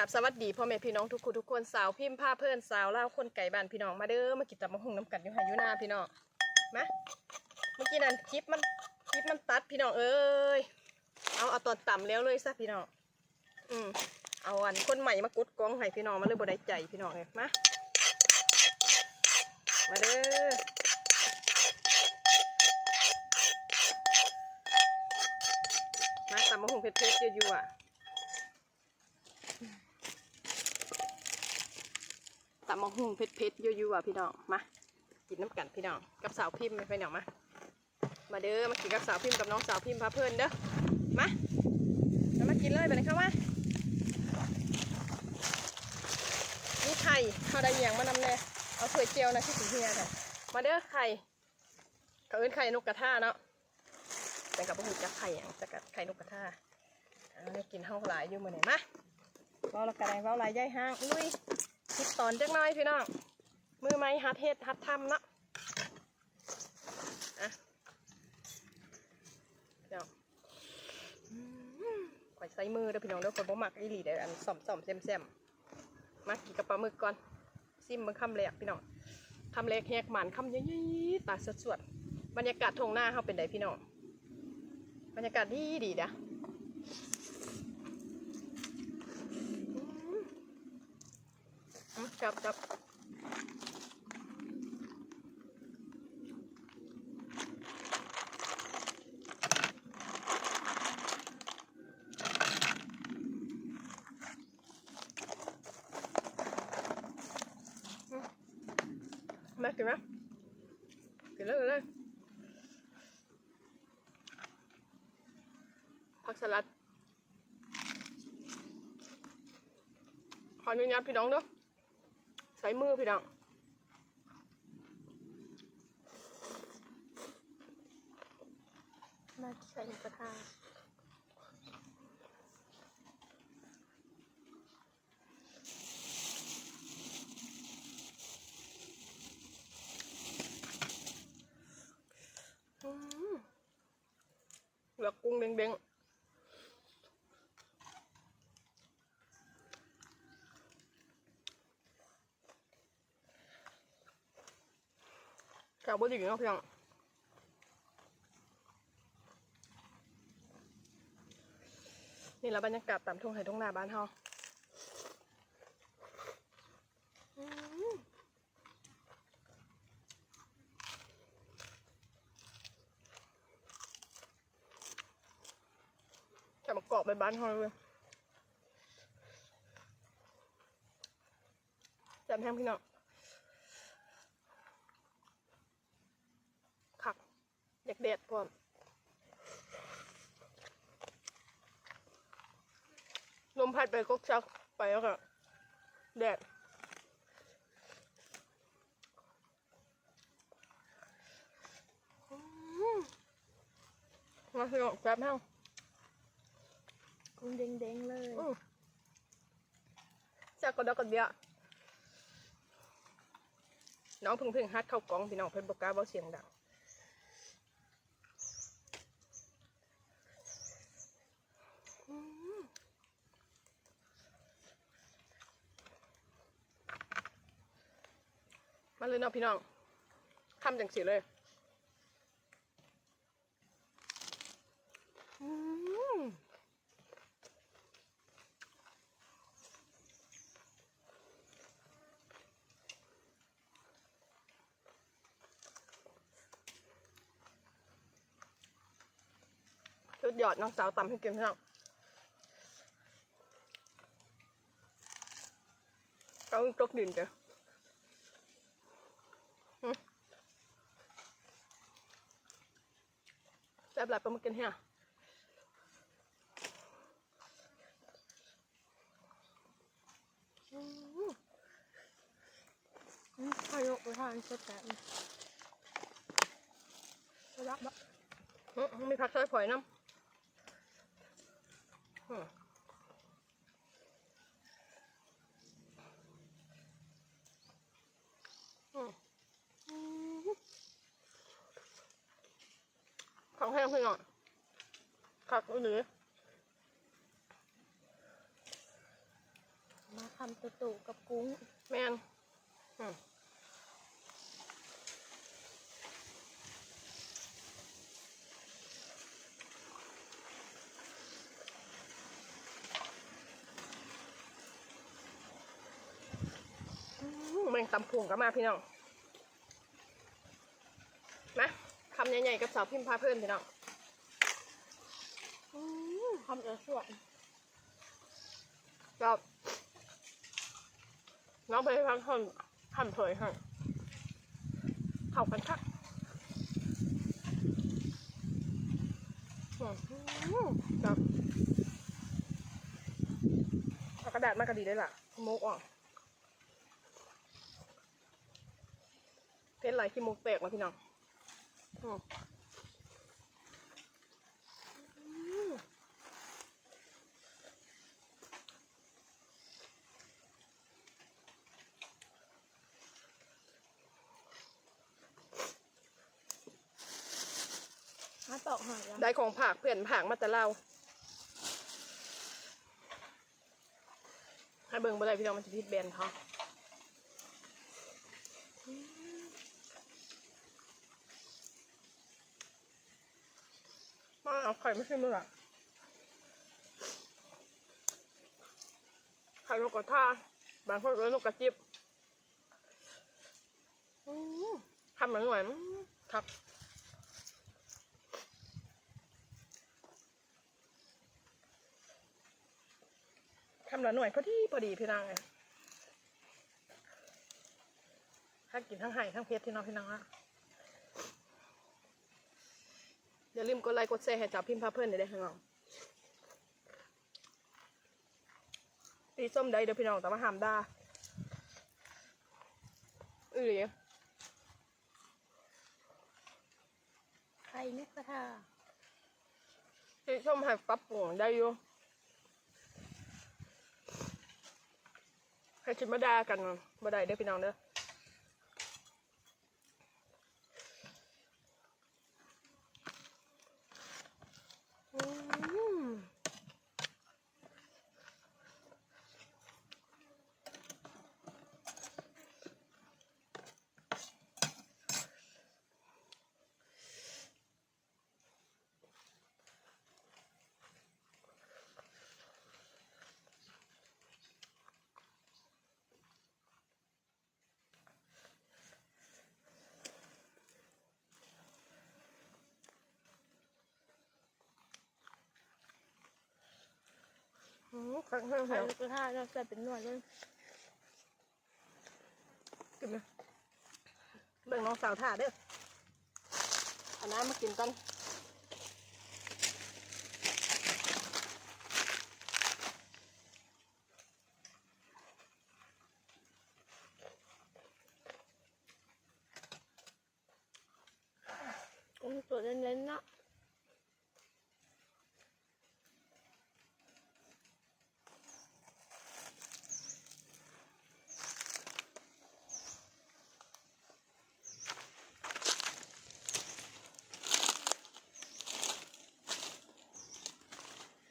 กับสวัสดีพ่อแม่พี่น้องทุกคนทุกคนสาวพิมพ์ผ้าเพื่อนสาวเล่าคนไก่บ้านพี่น้องมาเด้อมากินตับมะฮุงน้ำกันอยู่หอยู่หน้าพี่น้องมาเมื่อกี้นั้นคลิปมันคลิปมันตัดพี่น้องเอ้ยเอาเอาตอนต่ำแล้วเลยซะพี่น้องอืมเอาอันคนใหม่มากดกองให้พี่น้องมาเลยบ่ได้ใจพี่น้องเลยมามาเด้อมาตับมะฮุงเผ็ดๆอยู่ๆอะ ตำมะฮุ่งเผ็ดๆยั่วๆอะพี่น้องมากินน้ำกันพี่น้องกับสาวพิมพ์ไปพี่น้องมามาเด้อมากินกับสาวพิมพ์กับน้องสาวพิมพ์พาเพื่อนเด้อมาแล้วมากินเลยไปเลยครับว่านี่ไข่ข้าได้เหยียงมานำแน่เอาถ้วยเจียวนะที่สีเฮียค่ะมาเด้อไข่เขาเอิ้นไข่นกกระทาเนาะแต่กับพวกหูจักไข่อย่างแต่กับไข่นกกระทาเอาเนี่ยกินห้าหลายอยู่มือไหนมาเว้าละกระไดเว้าหลายย่ายห้างลุย คิดตอนจักน้อยพี่น้อง มือไม้ฮัดเฮ็ดฮัดทำเนาะอะเดี๋ยวข่อยใส่มือเด้อพี่น้องเด้อคนบ่มักอีหลีเด้ออันส่อมส่อมๆแซมแซมมากินกับปลาหมึกก่อนซิมเบิ่งคำแรกพี่น้องคำแรกแหกหมันคำยัยๆตาสวดบรรยากาศทงหน้าเฮาเป็นไดพี่น้องบรรยากาศดีดีเด้อม อะ จับจับมแม่กินไหมกินเลยเลยผักสลัดขออนุญาตพี่น้องด้อใส่ มือพี่น้องมาใส่กระทะอืมเหลือกุ้งเด้ง ๆแกวบดีเนาะพี่น้องนี่แหละบรรยากาศตามทุ่งไห่ทุ่งนาบ้านเฮาอืมแค่มากรอบไปบ้านเฮาเลยจ่มแห้งพี่น้อง คัก อยากเด็ดพร้อมลมพัดไปกกชักไปแล้วก็แดดอืมมาสิออกแป๊บแห้งกุ้งเด้งๆเลยอืมจากกระดอกกระเดียน้องเพึ่งเพึ่งฮัดเข้ากล่องพี่น้องเพิ่นบอกกล้าเบาเสียงดัง มาเลยเนาะพี่น้องคำจังสีเลยอืมชุดหยอดน้องสาวตำให้กินพี่น้องเอาตกดินจ้ะ ซ่บหลายปลาหมึกกันเฮียอืมอืมข้าวยกไปทานสดแบบนี้รักบะอืมมีผักซอยผอยน้ำอืมอืมอืมของแห้งพี่น้องผัก หรือคำตุตุกับกุ้ง แมนอืมอืมแมงตำพวงก็มาพี่น้องนะคำใหญ่ๆกับสาวพิมพ์พาเพื่อนพี่น้องอื มคำจะสวยก็น้องไปพักผ่อนผ่อนเผยค่ะเข้ากันคักอืมครับกระดาษมากระดีได้ล่ะมุกอะเพชรไหลขี้มุกแตกแล้วพี่น้องอืมอืม มาตอกหอยแล้ว ได้ของผักเพื่อนผักมาแต่เราให้เบิ่งบ่ได้พี่น้องมันจะพิษแบนเขามาเอาไข่ไม่ใช่มืออะไข่นกกระทาบางคนก็นกกระจิบทำเหมือนหน่วยอื้อครับ ทำละหน่วยพอดีพอดีพี่นางเลยถ้ากินทั้งไห่ทั้งเพชรที่น้องพี่นางอะอย่าลืมกดไลค์กดแชร์ให้จับพิมพ์พาเพื่อนได้ข้างนอกตีส้มได้เดี๋ยวพี่น้องแต่มาหามด่าอือเดี๋ยวไข่นกกระทาตีส้มให้ปรับปรุงได้อยู่ ให้ชิมมาดากันบ่ได้เด้อพี่น้องเด้อม อืมครั้งแรกไข่แล้วนกกระทาเราใส่เป็นหน่วยเลยกินนะเบิ่งน้องสาวถ่าเด้อเอาน้ำมากินกัน กุ้งตัวเล่นๆเนาะ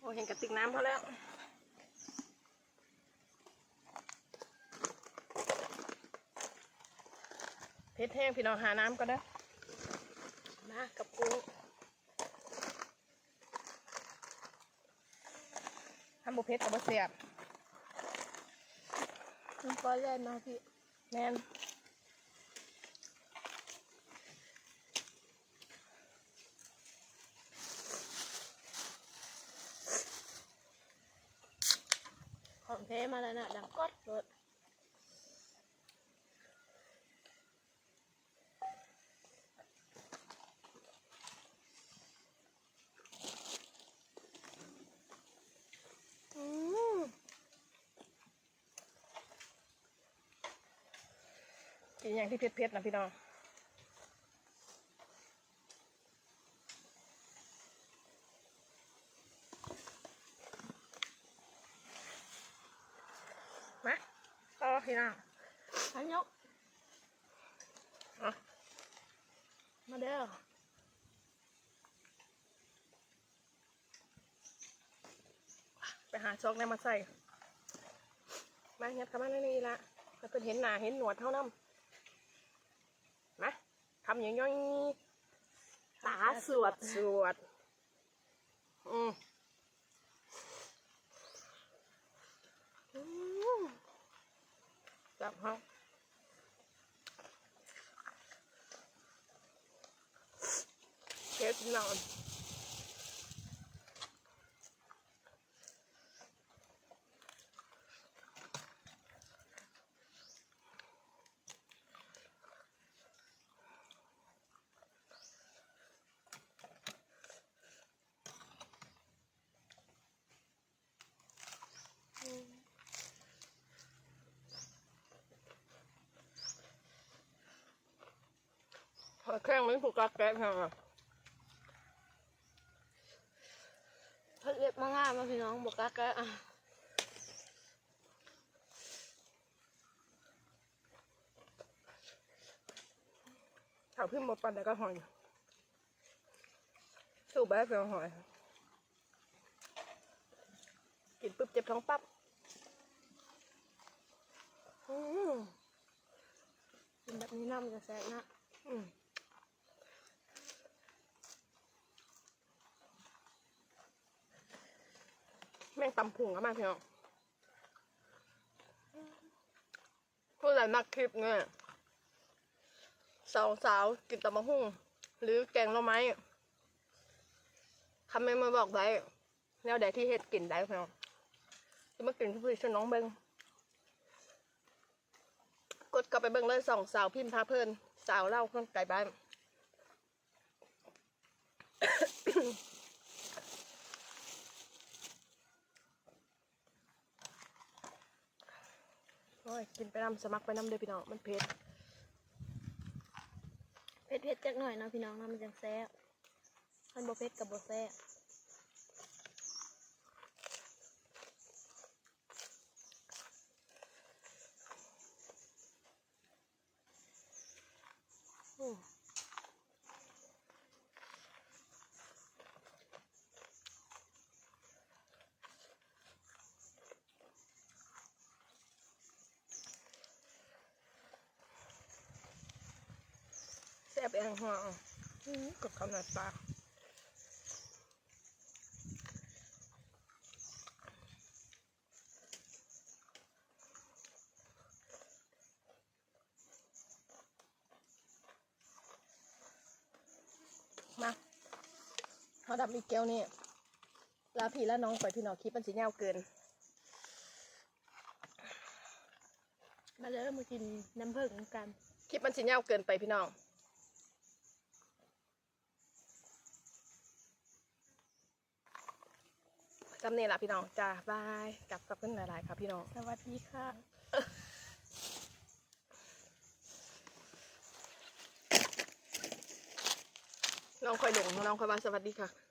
โอ้เห็นกระติกน้ำเขาแล้วเพชรแห้งพี่น้องหาน้ำก็ได้มากับกุ้งทำบุเพชรกับบุเสียบน้ำปลาแล่นเนาะพี่แมน ของแท้มาแล้วนะดังก๊อดเลยอืมกินอย่างที่เพชรๆนะพี่น้อง มาต่อ พี่น้องอันยกมาเด้อไปหาช็อกเนี่ยมาใส่ มาเฮ็ดเข้ามาในนี่ละให้เพิ่นเห็นหน้าเห็นหนวดเท่านั้นมาทำอย่างย่อยตาสวดสวด อืม อืม จับเขาเก็บนอน เครื่องมันผูกกระแกะค่ะเพิ่นเล็บมาง่ายมาพี่น้องบอกกะกะอะถาพึ่งมาปั่นแล้วก็หอยสูบแบบเพียงหอย กินปุ๊บเจ็บท้องปั๊บอืมกินแบบนี้น้ำจะแซ่บนะ อืม แม่งตำพุงก็มาพี่น้องผู้ใดมักคลิปเนี่ยสาวสาวกินตำมะฮุ่ง หรือแกงหน่อไม้คำเมนต์มาบอกไว้แนวใดที่เฮ็ดกินได้พี่น้องจะมากินเพื่อชนน้องเบิงกดกลับไปเบิ่งเลยสองสาวพิมพ์พาเพลิน สาวเล่าเครื่องไก่บ้าน ยกินไปน้ำสมัครไปน้ำเด้อพี่น้องมันเผ็ดเผ็ดเผ็ดจักหน่อยเนาะพี่น้องนะมันจังแซ่บมันบ่เผ็ดกับบ่แซ่บ ซ่บเองหัวอื้อกับคำหนัดปากมาเขาดับอีกแก้วนี่ลาพี่และน้องไปพี่น้องคลิปมันสีเงาวเกิน มาเด้อมากินน้ำผึ้งกัน คลิปมันสีเงาวเกินไปพี่น้องำเนี่ยละพี่น้องจ้าบายกลับกับเพื่อนหลายๆ ครับพี่น้อง สวัสดีค่ะน้องคอยหลงน้องคอยว่าสวัสดีค่ะ